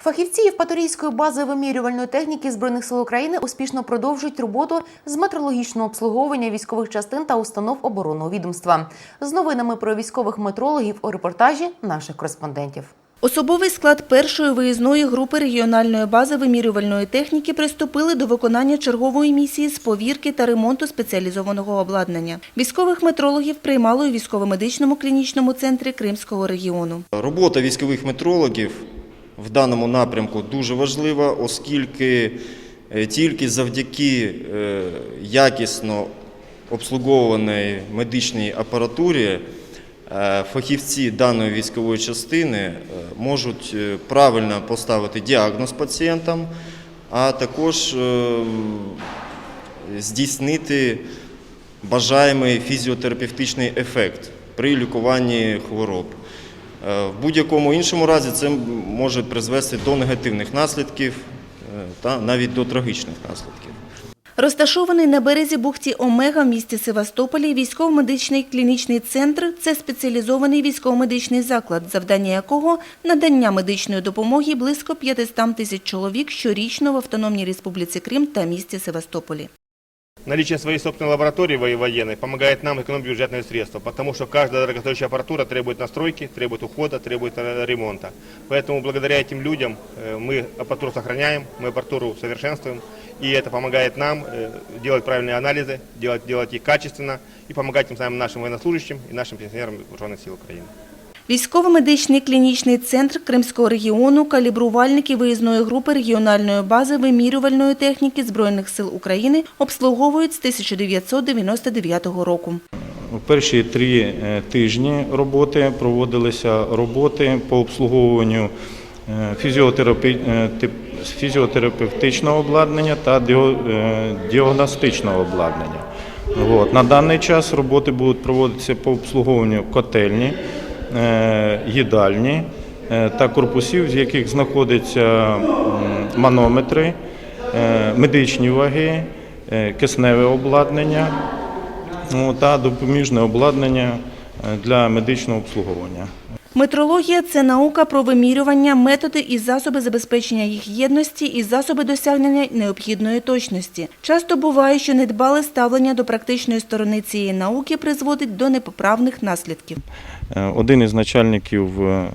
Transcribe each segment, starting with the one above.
Фахівці Євпаторійської бази вимірювальної техніки збройних сил України успішно продовжують роботу з метрологічного обслуговування військових частин та установ оборонного відомства. З новинами про військових метрологів у репортажі наших кореспондентів. Особовий склад першої виїзної групи регіональної бази вимірювальної техніки приступили до виконання чергової місії з повірки та ремонту спеціалізованого обладнання. Військових метрологів приймали у військово-медичному клінічному центрі Кримського регіону. Робота військових метрологів в даному напрямку дуже важлива, оскільки е, тільки завдяки е, якісно обслуговуваної медичній апаратурі е, фахівці даної військової частини можуть правильно поставити діагноз пацієнтам, а також здійснити бажаємий фізіотерапевтичний ефект при лікуванні хвороб. Е, В будь-якому іншому разі це може призвести до негативних наслідків е, та навіть до трагічних наслідків. Розташований на березі бухті Омега в місті Севастополі військово-медичний клінічний центр – це спеціалізований військово-медичний заклад, завдання якого – надання медичної допомоги близько 500 тисяч чоловік щорічно в Автономній Республіці Крим та місті Севастополі. Наличие своей собственной лаборатории во- военной помогает нам экономить бюджетные средства, потому что каждая дорогостоящая аппаратура требует настройки, требует ухода, требует э, ремонта. Поэтому благодаря этим людям э, мы аппаратуру сохраняем, мы аппаратуру совершенствуем, и это помогает нам э, делать правильные анализы, делать, делать их качественно и помогать тем самым нашим военнослужащим и нашим пенсионерам Вооруженных сил Украины. Військово-медичний клінічний центр Кримського регіону, калібрувальники виїзної групи регіональної бази вимірювальної техніки Збройних сил України обслуговують з 1999 року. У перші три е, тижні роботи проводилися роботи по обслуговуванню е, е, фізіотерапевтичного обладнання та діагностичного обладнання. На даний час роботи будуть проводитися по обслуговуванню котельні, їдальні е, та корпусів, з яких знаходяться манометри, е, медичні ваги, е, кисневе обладнання ну, та допоміжне обладнання е, для медичного обслуговування. Метрологія – це наука про вимірювання, методи і засоби забезпечення їх єдності і засоби досягнення необхідної точності. Часто буває, що недбале ставлення до практичної сторони цієї науки призводить до непоправних наслідків. Е, Один із начальників е,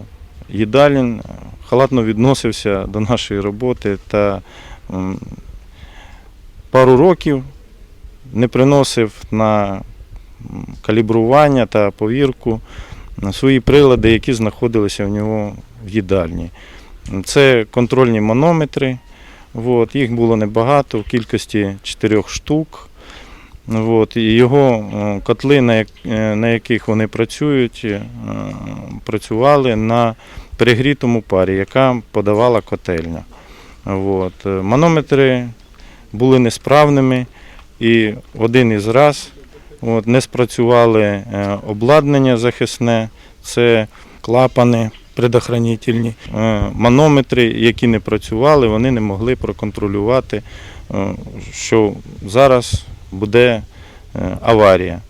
їдалін е, халатно відносився до нашої роботи та пару років не приносив на калібрування та повірку свої прилади, які знаходилися в нього в їдальні. Це контрольні манометри. От, їх було небагато, в кількості чотирьох штук. От, і його е, котли, е, на яких вони працюють, е, працювали на перегрітому парі, яка подавала котельня. От. Манометри були несправними, і один із раз от, не спрацювали е, обладнання захисне, це клапани предохранительні. Е, Манометри, які не працювали, вони не могли проконтролювати, е, що зараз буде аварія.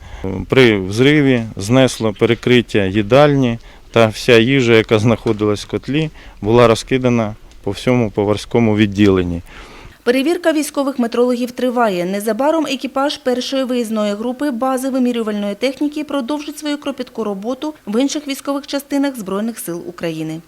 При взриві знесло перекриття їдальні та вся їжа, яка знаходилась в котлі, була розкидана по всьому поварському відділенні. Перевірка військових метрологів триває. Незабаром екіпаж першої виїзної групи бази вимірювальної техніки продовжить свою кропітку роботу в інших військових частинах Збройних сил України.